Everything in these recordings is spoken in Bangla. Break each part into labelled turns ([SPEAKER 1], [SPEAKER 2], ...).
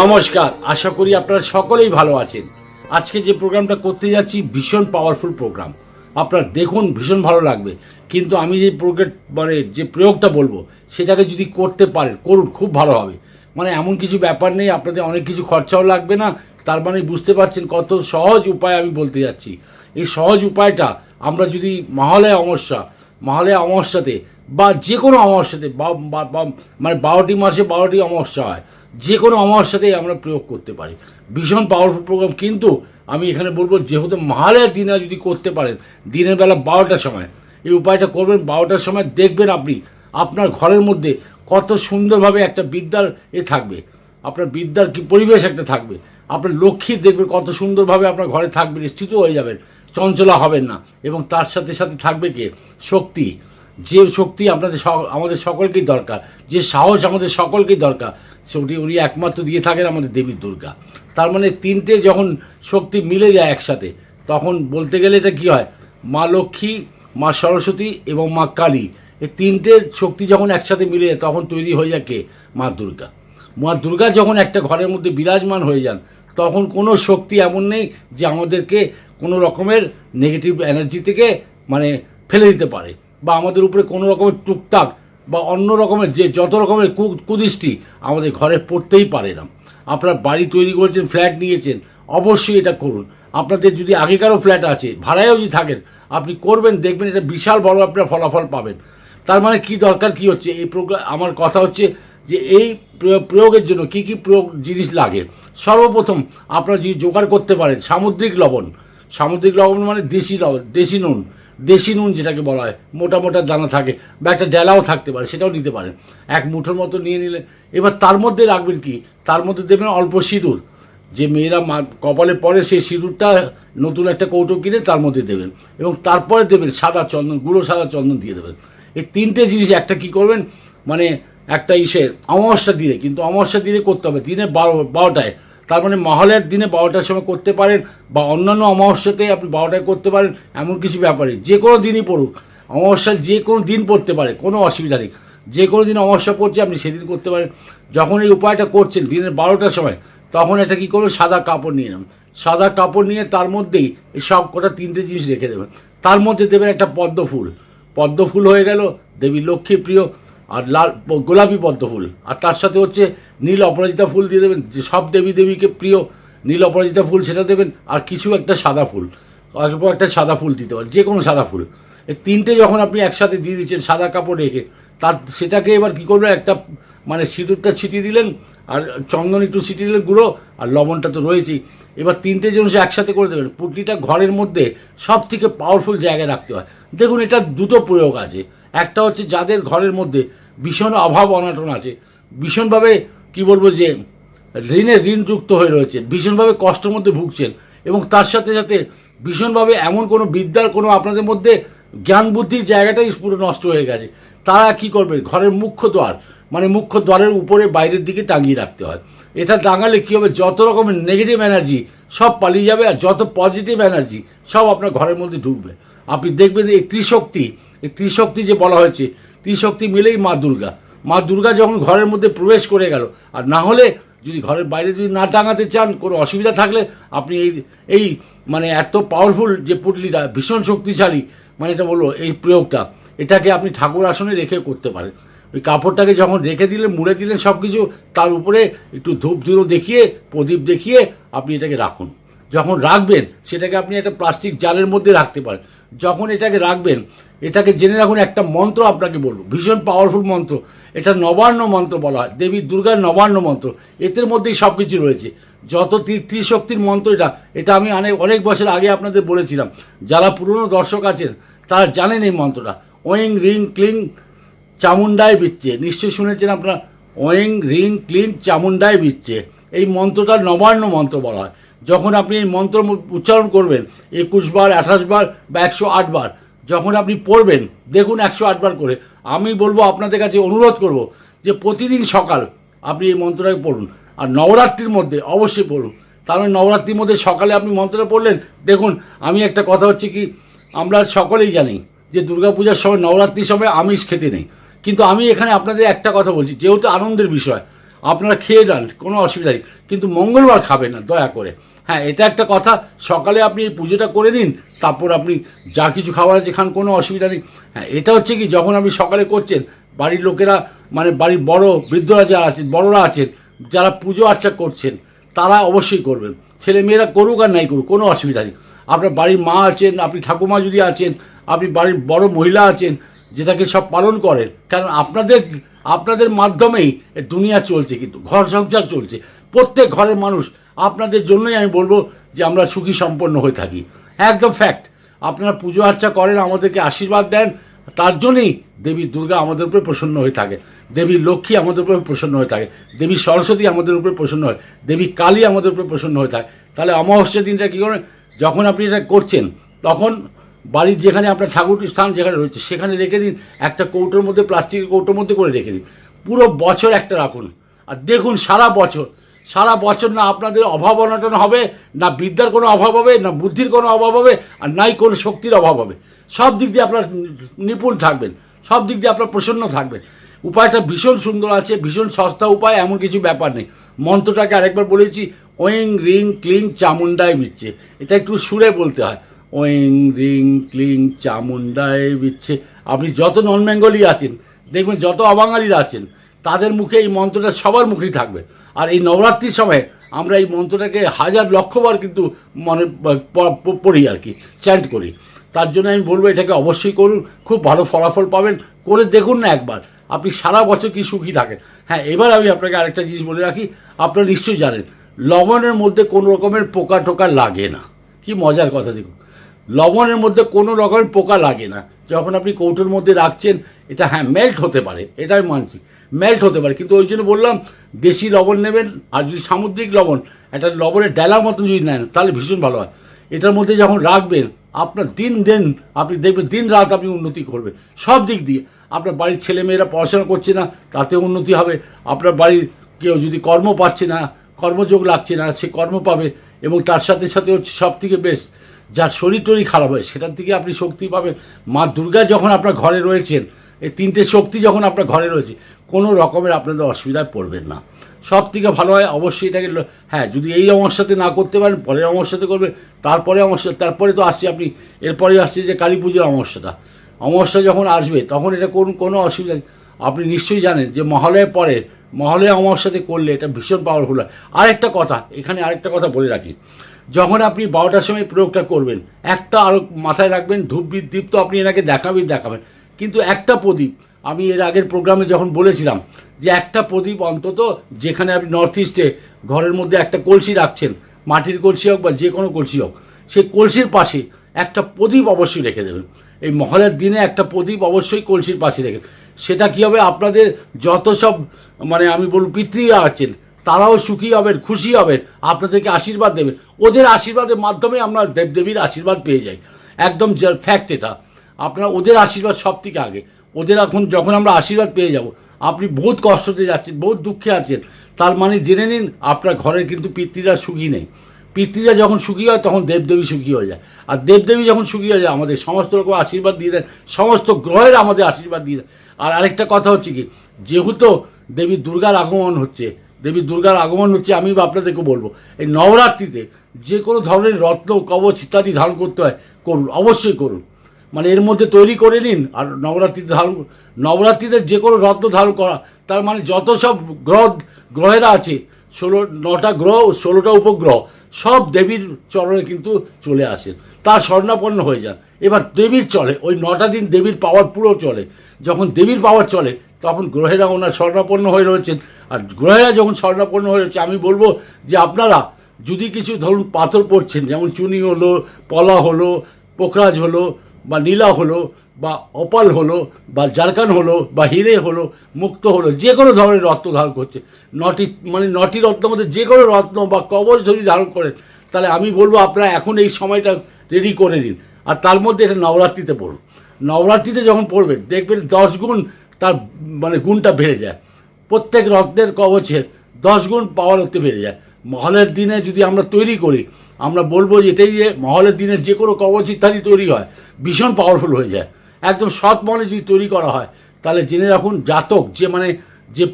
[SPEAKER 1] নমস্কার, আশা করি আপনারা সকলেই ভালো আছেন। আজকে যে প্রোগ্রামটা করতে যাচ্ছি, ভীষণ পাওয়ারফুল প্রোগ্রাম আপনার দেখুন, ভীষণ ভালো লাগবে। কিন্তু আমি যে প্রোগ্রাম মানে যে প্রয়োগটা বলব, সেটাকে যদি করতে পারেন, করুন, খুব ভালো হবে। মানে এমন কিছু ব্যাপার নেই, আপনাদের অনেক কিছু খরচাও লাগবে না। তার মানে বুঝতে পারছেন কত সহজ উপায় আমি বলতে যাচ্ছি। এই সহজ উপায়টা আমরা যদি মহালয় অমাবস্যা, মহালয় অমাবস্যাতে বা যে কোনো অমাবস্যাতে মানে বারোটি মাসে বারোটি অমাবস্যা হয় যে কোনো অমাবস্যাতেই আমরা প্রয়োগ করতে পারি। ভীষণ পাওয়ারফুল প্রোগ্রাম কিন্তু আমি এখানে বলব, যেহেতু মহালয়ার দিনে যদি করতে পারেন, দিনের বেলা বারোটার সময়, এই উপায়টা করবেন, বারোটার সময় দেখবেন আপনি, আপনার ঘরের মধ্যে কত সুন্দরভাবে একটা বিদ্যার এ থাকবে। আপনার বিদ্যার কি পরিবেশ একটা থাকবে। আপনার লক্ষ্মী দেখবেন কত সুন্দরভাবে আপনার ঘরে থাকবেন স্থিত হয়ে যাবেন, চঞ্চলা হবেন না। এবং তার সাথে সাথে থাকবে কে? শক্তি। যে শক্তি আপনাদের আমাদের সকলকেই দরকার, যে সাহস আমাদের সকলকেই দরকার, সেটি উনি একমাত্র দিয়ে থাকেন আমাদের দেবী দুর্গা। তার মানে তিনটে যখন শক্তি মিলে যায় একসাথে, তখন বলতে গেলে এটা কি হয়? মা লক্ষ্মী, মা সরস্বতী এবং মা কালী। এই তিনটে শক্তি যখন একসাথে মিলে যায়, তখন তৈরি হয়ে যায় কে? মা দুর্গা। মা দুর্গা যখন একটা ঘরের মধ্যে বিরাজমান হয়ে যান, তখন কোনো শক্তি এমন নেই যে আমাদেরকে কোনো রকমের নেগেটিভ এনার্জি থেকে মানে ফেলে দিতে পারে। বা আমাদের উপরে কোনো রকমের টুকটাক বা অন্য রকমের যে যত রকমের কু- কুদৃষ্টি আমাদের ঘরে পড়তেই পারে না। আপনারা বাড়ি তৈরি করেছেন, ফ্ল্যাট নিয়েছেন, অবশ্যই এটা করুন। আপনাদের যদি আগেকারও ফ্ল্যাট আছে, ভাড়ায়ও যদি থাকেন, আপনি করবেন, দেখবেন এটা বিশাল বড় আপনার ফলাফল পাবেন। তার মানে কি দরকার, কি হচ্ছে? এই প্রোগ্রাম আমার কথা হচ্ছে যে এই প্রয়োগের জন্য কি কি প্রয়োগ জিনিস লাগে? সর্বপ্রথম আপনারা যদি জোগাড় করতে পারেন, সামুদ্রিক লবণ। সামুদ্রিক লবণ মানে দেশি লবণ, দেশি নুন। দেশি নুন যেটাকে বলা হয়, মোটা মোটা দানা থাকে বা একটা ডেলাও থাকতে পারে, সেটাও নিতে পারেন। এক মুঠোর মতো নিয়ে নিলে, এবার তার মধ্যে রাখবেন কি? তার মধ্যে দেবেন অল্প সিঁদুর। যে মেয়েরা কপালে পরে সেই সিঁদুরটা নতুন একটা কৌটো কিনে তার মধ্যে দেবেন। এবং তারপরে দেবেন সাদা চন্দন, গুঁড়ো সাদা চন্দন দিয়ে দেবেন। এই তিনটে জিনিস একটা কি করবেন? মানে একটা ইসে অমাবস্যা দিনে, কিন্তু অমাবস্যা দিনে করতে হবে। দিনে বারো বারোটায় তার মানে মহলের দিনে বারোটার সময় করতে পারেন বা অন্যান্য অমাবস্যাতে আপনি বারোটায় করতে পারেন, এমন কিছু ব্যাপারে। যে কোনো দিনই পড়ুক। অমাবস্যার যে কোনো দিন পড়তে পারে, কোনো অসুবিধা নেই। যে কোনো দিন অমাবস্যা পড়ছে, আপনি সেদিন করতে পারেন। যখন এই উপায়টা করছেন দিনের বারোটার সময়, তখন এটা কী করবেন? সাদা কাপড় নিয়ে নেবেন। সাদা কাপড় নিয়ে তার মধ্যেই এই সব কটা তিনটে জিনিস রেখে দেবেন। তার মধ্যে দেবেন একটা পদ্ম ফুল। পদ্ম ফুল হয়ে গেল, দেবী লক্ষ্মী প্রিয়। আর লাল, গোলাপি পদ্ম ফুল। আর তার সাথে হচ্ছে নীল অপরাজিতা ফুল দিয়ে দেবেন, যে সব দেবী দেবীকে প্রিয় নীল অপরাজিতা ফুল সেটা দেবেন, আর কিছু একটা সাদা ফুল। অল্প একটা সাদা ফুল দিতে পারেন, যে কোনো সাদা ফুল। এই তিনটে যখন আপনি একসাথে দিয়ে দিচ্ছেন সাদা কাপড় রেখে, তার, সেটাকে এবার কী করবেন, একটা মানে সিঁদুরটা ছিটিয়ে দিলেন, আর চন্দন একটু ছিটিয়ে দিলেন, গুঁড়ো, আর লবণটা তো রয়েছেই। এবার তিনটে জিনিস একসাথে করে দেবেন। পুটলিটা ঘরের মধ্যে সব থেকে পাওয়ারফুল জায়গায় রাখতে হয়। দেখুন এটা দুটো প্রয়োগ আছে। একটা হচ্ছে যাদের ঘরের মধ্যে ভীষণ অভাব অনাটন আছে, ভীষণভাবে কি বলব যে, ঋণে ঋণযুক্ত হয়ে রয়েছে, ভীষণভাবে কষ্টের মধ্যে ভুগছেন এবং তার সাথে সাথে ভীষণভাবে এমন কোনো বিদ্যার, কোনো আপনাদের মধ্যে জ্ঞান বুদ্ধির জায়গাটাই পুরো নষ্ট হয়ে গেছে। তারা কি করবে? ঘরের মুখ্য দ্বার মানে মুখ্য দ্বারের উপরে বাইরের দিকে টাঙিয়ে রাখতে হয়। এটা টাঙালে কী হবে? যত রকমের নেগেটিভ এনার্জি সব পালিয়ে যাবে আর যত পজিটিভ এনার্জি সব আপনার ঘরের মধ্যে ঢুকবে। আপনি দেখবেন এই ত্রিশক্তি এই ত্রিশক্তি যে বলা হয়েছে, ত্রিশক্তি মিলেই মা দুর্গা। মা দুর্গা যখন ঘরের মধ্যে প্রবেশ করে গেল, আর না হলে যদি ঘরের বাইরে যদি না টাঙাতে চান, কোনো অসুবিধা থাকলে আপনি এই এই মানে এত পাওয়ারফুল যে পুটলিটা, ভীষণ শক্তিশালী মানে এটা বলব, এই প্রয়োগটা, এটাকে আপনি ঠাকুর আসনে রেখে করতে পারেন। ওই কাপড়টাকে যখন রেখে দিলেন, মুড়ে দিলেন সব কিছু তার উপরে একটু ধূপ ধুলো দেখিয়ে, প্রদীপ দেখিয়ে আপনি এটাকে রাখুন। যখন রাখবেন, সেটাকে আপনি একটা প্লাস্টিক জালের মধ্যে রাখতে পারেন। যখন এটাকে রাখবেন, এটাকে জেনে রাখুন, একটা মন্ত্র আপনাকে বলব। ভীষণ পাওয়ারফুল মন্ত্র। এটা নবান্ন মন্ত্র বলা হয়। দেবী দুর্গার নবান্ন মন্ত্র। এদের মধ্যেই সব কিছু রয়েছে। যত ত্রি- ত্রিশক্তির মন্ত্র এটা এটা আমি অনেক অনেক বছর আগে আপনাদের বলেছিলাম। যারা পুরনো দর্শক আছেন, তারা জানেন এই মন্ত্রটা। ওয়িং রিং ক্লিং চামুন্ডায় বিচ্ছে নিশ্চয়ই শুনেছেন আপনারা? ওয়িং রিং ক্লিং চামুন্ডায় বিচ্ছে এই মন্ত্রটা নবান্ন মন্ত্র বলা হয়। যখন আপনি এই মন্ত্র উচ্চারণ করবেন একুশ বার আঠাশ বার বা একশো আট বার যখন আপনি পড়বেন, দেখুন একশো আট বার করে, আমি বলব আপনাদের কাছে অনুরোধ করব যে প্রতিদিন সকাল আপনি এই মন্ত্রটাকে পড়ুন, আর নবরাত্রির মধ্যে অবশ্যই পড়ুন। তার মানে নবরাত্রির মধ্যে সকালে আপনি মন্ত্রটা পড়লেন, দেখুন, আমি একটা কথা হচ্ছে কি, আমরা সকলেই জানি যে দুর্গাপূজার সময়, নবরাত্রির সময় আমিষ খেতে নেই। কিন্তু আমি এখানে আপনাদের একটা কথা বলছি, যেহেতু আনন্দের বিষয় আপনারা খেয়ে যান, কোনো অসুবিধা নেই। কিন্তু মঙ্গলবার খাবেন না, দয়া করে। হ্যাঁ এটা একটা কথা। সকালে আপনি এই পুজোটা করে নিন, তারপর আপনি যা কিছু খাবার আছে খান, কোনো অসুবিধা নেই। হ্যাঁ এটা হচ্ছে কি, যখন আপনি সকালে করছেন, বাড়ির লোকেরা মানে বাড়ির বড় বৃদ্ধরা যারা আছেন, বড়রা আছেন, যারা পুজো আর্চা করছেন, তারা অবশ্যই করবেন। ছেলে মেয়েরা করুক আর নাই করুক, কোনো অসুবিধা নেই। আপনার বাড়ির মা আছেন, আপনি ঠাকুমা যদি আছেন, আপনি বাড়ির বড় মহিলা আছেন যেটাকে সব পালন করেন কারণ আপনাদের আপনাদের মাধ্যমেই দুনিয়া চলছে কিন্তু, ঘর সংসার চলছে। প্রত্যেক ঘরের মানুষ, আপনাদের জন্যই আমি বলব যে আমরা সুখী সম্পন্ন হয়ে থাকি। একদম ফ্যাক্ট আপনারা পুজো আর্চা করেন, আমাদেরকে আশীর্বাদ দেন, তার জন্যই দেবী দুর্গা আমাদের উপরে প্রসন্ন হয়ে থাকে। দেবী লক্ষ্মী আমাদের উপরে প্রসন্ন হয়ে থাকে। দেবী সরস্বতী আমাদের উপরে প্রসন্ন হয়। দেবী কালী আমাদের উপরে প্রসন্ন হয়ে থাকে। তাহলে অমাবস্যার দিনটা কী করেন? যখন আপনি এটা করছেন, তখন বাড়ির যেখানে আপনার ঠাকুরটির স্থান যেখানে রয়েছে, সেখানে রেখে দিন, একটা কৌটোর মধ্যে, প্লাস্টিকের কৌটোর মধ্যে করে রেখে দিন। পুরো বছর একটা রাখুন। আর দেখুন, সারা বছর সারা বছর না আপনাদের অভাব অনটন হবে, না বিদ্যার কোনো অভাব হবে, না বুদ্ধির কোনো অভাব হবে, আর নাই কোনো শক্তির অভাব হবে। সব দিক দিয়ে আপনার নিপুণ থাকবেন, সব দিক দিয়ে আপনার প্রসন্ন থাকবেন। উপায়টা ভীষণ সুন্দর আছে, ভীষণ সস্তা উপায়, এমন কিছু ব্যাপার নেই। মন্ত্রটাকে আরেকবার বলেছি, ওয়েং, রিং ক্লিং চামুন্ডায় বিচ্ছে এটা একটু সুরে বলতে হয়। ওয়েং, রিং, ক্লিং চামুন্ডায় বিচ্ছে। আপনি যত নন বেঙ্গলি আছেন, দেখবেন যত অবাঙালিরা আছেন, তাদের মুখে এই মন্ত্রটা সবার মুখেই থাকবে। আর এই নবরাত্রির সময় আমরা এই মন্ত্রটাকে হাজার, লক্ষবার কিন্তু মনে পড়ি আর কি, চ্যান্ট করি। তার জন্য আমি বলব এটাকে অবশ্যই করুন, খুব ভালো ফলাফল পাবেন। করে দেখুন না একবার, আপনি সারা বছর কি সুখী থাকেন। হ্যাঁ এবার আমি আপনাকে আরেকটা জিনিস বলে রাখি, আপনারা নিশ্চয়ই জানেন, লবণের মধ্যে কোনো রকমের পোকা টোকা লাগে না। কি মজার কথা দেখুন। লবণের মধ্যে কোনো রকমের পোকা লাগে না। যখন আপনি কৌটোর মধ্যে রাখছেন, এটা হ্যাঁ মেল্ট হতে পারে। এটা আমি মানছি মেল্ট হতে পারে। কিন্তু ওই জন্য বললাম, দেশি লবণ নেবেন, আর যদি সামুদ্রিক লবণ, একটা লবণের ডেলার মতো যদি নেন, তাহলে ভীষণ ভালো হয়। এটার মধ্যে যখন রাখবেন, আপনার দিন দিন, আপনি দেখবেন দিন রাত আপনি উন্নতি করবেন। সব দিক দিয়ে। আপনার বাড়ির ছেলেমেয়েরা পড়াশোনা করছে না তাতে উন্নতি হবে। আপনার বাড়ির কেউ যদি কর্ম পাচ্ছে না, কর্মযোগ লাগছে না, সে কর্ম পাবে এবং তার সাথে সাথে হচ্ছে সব থেকে বেশ যার শরীর টরীর খারাপ হয়, সেটার থেকে আপনি শক্তি পাবেন। মা দুর্গা যখন আপনার ঘরে রয়েছেন, এই তিনটে শক্তি যখন আপনার ঘরে রয়েছে, কোনো রকমের আপনাদের অসুবিধায় পড়বেন না। সব থেকে ভালো হয় অবশ্যই এটাকে হ্যাঁ যদি এই অমাবস্যাতে না করতে পারেন, পরের অমাবস্যাতে করবেন, তারপরে অমাবস্যা, তারপরে তো আসছে আপনি, এরপরে আসছে যে কালী পুজোর অমাবস্যাটা। অমাবস্যা যখন আসবে, তখন এটা করুন, কোনো অসুবিধা নেই। আপনি নিশ্চয়ই জানেন যে মহালয়ের পরে, মহালয়া অমাবস্যাতে করলে এটা ভীষণ পাওয়ারফুল হয়। আরেকটা কথা, এখানে আরেকটা কথা বলে রাখি। যখন আপনি বারোটার সময় প্রয়োগটা করবেন, একটা আরও মাথায় রাখবেন, ধূপ দ্বীপ তো আপনি এনাকে দেখাবেন দেখাবেন। কিন্তু একটা প্রদীপ, আমি এর আগের প্রোগ্রামে যখন বলেছিলাম যে একটা প্রদীপ অন্তত যেখানে আপনি নর্থ ইস্টে ঘরের মধ্যে একটা কলসি রাখছেন, মাটির কলসি হোক বা যে কোনো কলসি হোক, সেই কলসির পাশে একটা প্রদীপ অবশ্যই রেখে দেবেন। এই মহলের দিনে একটা প্রদীপ অবশ্যই কলসির পাশে রেখে সেটা কী হবে? আপনাদের যত সব মানে আমি বলব পিতৃরা আছেন তারাও সুখী হবেন, খুশি হবেন, আপনাদেরকে আশীর্বাদ দেবেন। ওদের আশীর্বাদের মাধ্যমে আমরা দেবদেবীর আশীর্বাদ পেয়ে যাই। একদম ফ্যাক্ট এটা। আপনার ওদের আশীর্বাদ সব থেকে আগে। ওদের এখন যখন আমরা আশীর্বাদ পেয়ে যাব, আপনি বহুত কষ্টতে যাচ্ছেন, বহুত দুঃখে আছেন। তার মানে জেনে নিন, আপনার ঘরের কিন্তু পিতৃরা সুখী নেই। পিতৃরা যখন সুখী হয়, তখন দেবদেবী সুখী হয়ে যায়। আর দেবদেবী যখন সুখী হয়ে যায়, আমাদের সমস্ত রকম আশীর্বাদ দিয়ে দেন, সমস্ত গ্রহের আমাদের আশীর্বাদ দিয়ে দেন। আর আরেকটা কথা হচ্ছে কি, যেহেতু দেবী দুর্গার আগমন হচ্ছে দেবী দুর্গার আগমন হচ্ছে, আমি আপনাদেরকে বলব, এই নবরাত্রিতে যে কোনো ধরনের রত্ন, কবচ ইত্যাদি ধারণ করতে হয়, করুন, অবশ্যই করুন। মানে এর মধ্যে তৈরি করে নিন, আর নবরাত্রিতে ধারণ নবরাত্রিতে যে কোনো রত্ন ধারণ করা, তার মানে যত সব গ্রহ গ্রহেরা আছে, ষোলো নটা গ্রহ ষোলোটা উপগ্রহ, সব দেবীর চরণে কিন্তু চলে আসেন। তার স্বর্ণাপন্ন হয়ে যান। এবার দেবীর চলে, ওই নটা দিন দেবীর পাওয়ার পুরো চলে। যখন দেবীর পাওয়ার চলে তখন গ্রহেরা ওনার স্বর্ণাপন্ন হয়ে রয়েছেন। আর গ্রহেরা যখন স্বর্ণাপন্ন হয়ে রয়েছে, আমি বলব যে আপনারা যদি কিছু ধরুন পাথর পড়ছেন, যেমন চুনি হলো, পলা হলো, পোখরাজ হলো, বা নীলা হলো, বা অপাল হলো, বা জারকান হলো, বা হিরে হলো, মুক্ত হলো, যে কোনো ধরনের রত্ন ধারণ করছে, নটি মানে নটি রত্নের মধ্যে যে কোনো রত্ন বা কবচ যদি ধারণ করেন, তাহলে আমি বলব আপনারা এখন এই সময়টা রেডি করে নিন। আর তার মধ্যে এটা নবরাত্রিতে পড়ুন। নবরাত্রিতে যখন পড়বেন, দেখবেন দশ গুণ তার মানে গুণটা বেড়ে যায়। প্রত্যেক রত্নের কবচের দশ গুণ পাওয়ার হতে বেড়ে যায়। মহলের দিনে যদি আমরা তৈরি করি, আমরা বলব যে এটাই যে মহলের দিনে যে কোনো কবচ ইত্যাদি তৈরি হয়, ভীষণ পাওয়ারফুল হয়ে যায়। একদম সৎ মনে যদি তৈরি করা হয়, তাহলে জেনে রাখুন জাতক যে মানে যে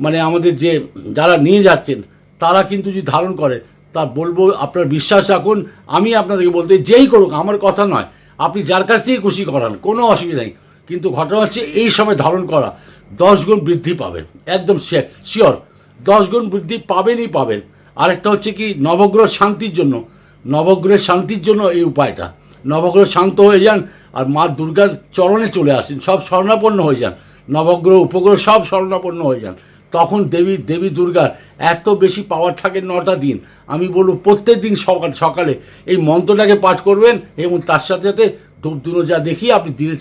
[SPEAKER 1] মানে আমাদের যে যারা নিয়ে যাচ্ছেন, তারা কিন্তু যদি ধারণ করে, তা বলব আপনার বিশ্বাস রাখুন, আমি আপনাদেরকে বলতে যেই করুক, আমার কথা নয়। আপনি যার কাছ থেকে খুশি করান, কোনো অসুবিধা নেই। কিন্তু ঘটনা হচ্ছে এই সময় ধারণ করা দশ গুণ বৃদ্ধি পাবেন। একদম শিওর দশ গুণ বৃদ্ধি পাবেনই পাবেন। আরেকটা হচ্ছে কি, নবগ্রহ শান্তির জন্য, নবগ্রহের শান্তির জন্য এই উপায়টা। নবগ্রহ শান্ত হয়ে যান আর মা দুর্গার চরণে চলে আসেন, সব স্বর্ণাপন্ন হয়ে যান। নবগ্রহ, উপগ্রহ সব স্বর্ণাপন্ন হয়ে যান। তখন দেবী দেবী দুর্গার এত বেশি পাওয়ার থাকে নটা দিন। আমি বলব প্রত্যেক দিন সকাল সকালে এই মন্ত্রটাকে পাঠ করবেন এবং তার সাথে সাথে ধূপ ধুনো যা দেখি, আপনি দিনে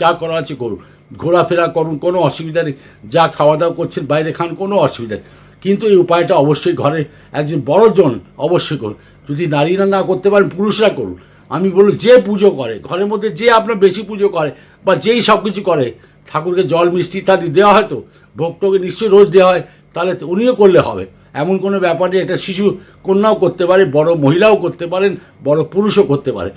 [SPEAKER 1] যা করা আছে করুন। ঘোরাফেরা করুন, কোনো অসুবিধা নেই। যা খাওয়া দাওয়া করছেন, বাইরে খান, কোনো অসুবিধা নেই। কিন্তু এই উপায়টা অবশ্যই ঘরে একজন বড়জন অবশ্যই করুন। যদি নারীরা না করতে পারেন, পুরুষরা করুন। আমি বলব, যে পুজো করে, ঘরের মধ্যে যে আপনার বেশি পুজো করে, বা যেই সব কিছু করে, ঠাকুরকে জল, মিষ্টি ইত্যাদি দেওয়া হয় তো ভোগটোকে নিশ্চয়ই রোজ দেওয়া হয়, তাহলে উনিও করলে হবে। এমন কোনো ব্যাপার নেই একটা শিশু কন্যাও করতে পারে, বড় মহিলাও করতে পারেন, বড় পুরুষও করতে পারে।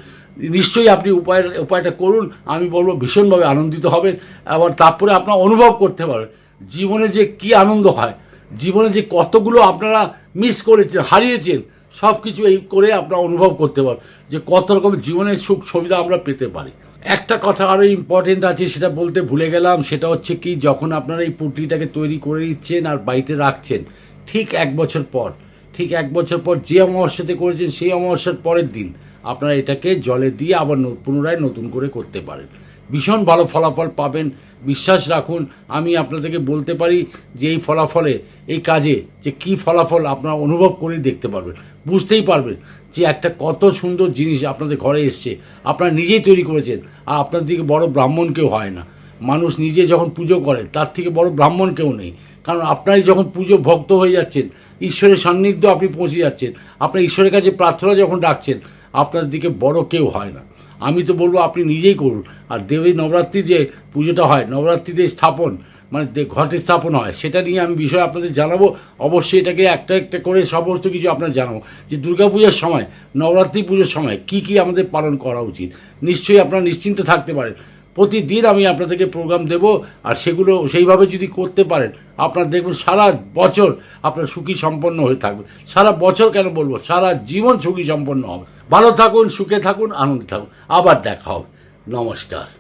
[SPEAKER 1] নিশ্চয়ই আপনি উপায়, উপায়টা করুন, আমি বলব ভীষণভাবে আনন্দিত হবেন আবার তারপরে আপনার অনুভব করতে পারবেন, জীবনে যে কি আনন্দ হয়, জীবনে যে কতগুলো আপনারা মিস করেছেন, হারিয়েছেন সব কিছু এই করে আপনারা অনুভব করতে পারেন যে কত রকমের জীবনের সুখ সুবিধা আমরা পেতে পারি। একটা কথা আরও ইম্পর্টেন্ট আছে, সেটা বলতে ভুলে গেলাম, সেটা হচ্ছে কি, যখন আপনারা এই পুটলিটাকে তৈরি করে দিচ্ছেন আর বাড়িতে রাখছেন, ঠিক এক বছর পর, ঠিক এক বছর পর যে অমাবস্যাতে করেছেন, সেই অমাবস্যার পরের দিন আপনারা এটাকে জলে দিয়ে আবার পুনরায় নতুন করে করতে পারেন। ভীষণ ভালো ফলাফল পাবেন। বিশ্বাস রাখুন, আমি আপনাদেরকে বলতে পারি যে এই ফলাফলে, এই কাজে যে কি ফলাফল আপনারা অনুভব করে দেখতে পারবেন। বুঝতেই পারবেন যে একটা কত সুন্দর জিনিস আপনাদের ঘরে এসছে। আপনারা নিজেই তৈরি করেছেন, আর আপনার দিকে বড় ব্রাহ্মণ কেউ হয় না। মানুষ নিজে যখন পুজো করে, তার থেকে বড় ব্রাহ্মণ কেউ নেই। কারণ আপনারই যখন পুজো ভক্ত হয়ে যাচ্ছেন, ঈশ্বরের সান্নিধ্য আপনি পৌঁছে যাচ্ছেন, আপনার ঈশ্বরের কাছে প্রার্থনা যখন ডাকছেন আপনার দিকে বড় কেউ হয় না। আমি তো বলব আপনি নিজেই করুন। আর দেবী নবরাত্রি যে পুজোটা হয়, নবরাত্রিতে স্থাপন মানে ঘটে স্থাপন হয়, সেটা নিয়ে আমি বিষয় আপনাদের জানাব। অবশ্যই এটাকে একটা একটা করে সমস্ত কিছু আপনার জানাব। যে দুর্গাপূজার সময়, নবরাত্রি পুজোর সময় কি কি আমাদের পালন করা উচিত? নিশ্চয়ই আপনারা নিশ্চিন্ত থাকতে পারেন। প্রতিদিন আমি আপনাদেরকে প্রোগ্রাম দেব, আর সেগুলো সেইভাবে যদি করতে পারেন, আপনার দেখবেন সারা বছর আপনার সুখী সম্পন্ন হয়ে থাকবে। সারা বছর কেন বলব? সারা জীবন সুখী সম্পন্ন হবে। ভালো থাকুন, সুখে থাকুন, আনন্দে থাকুন। আবার দেখা হবে। নমস্কার।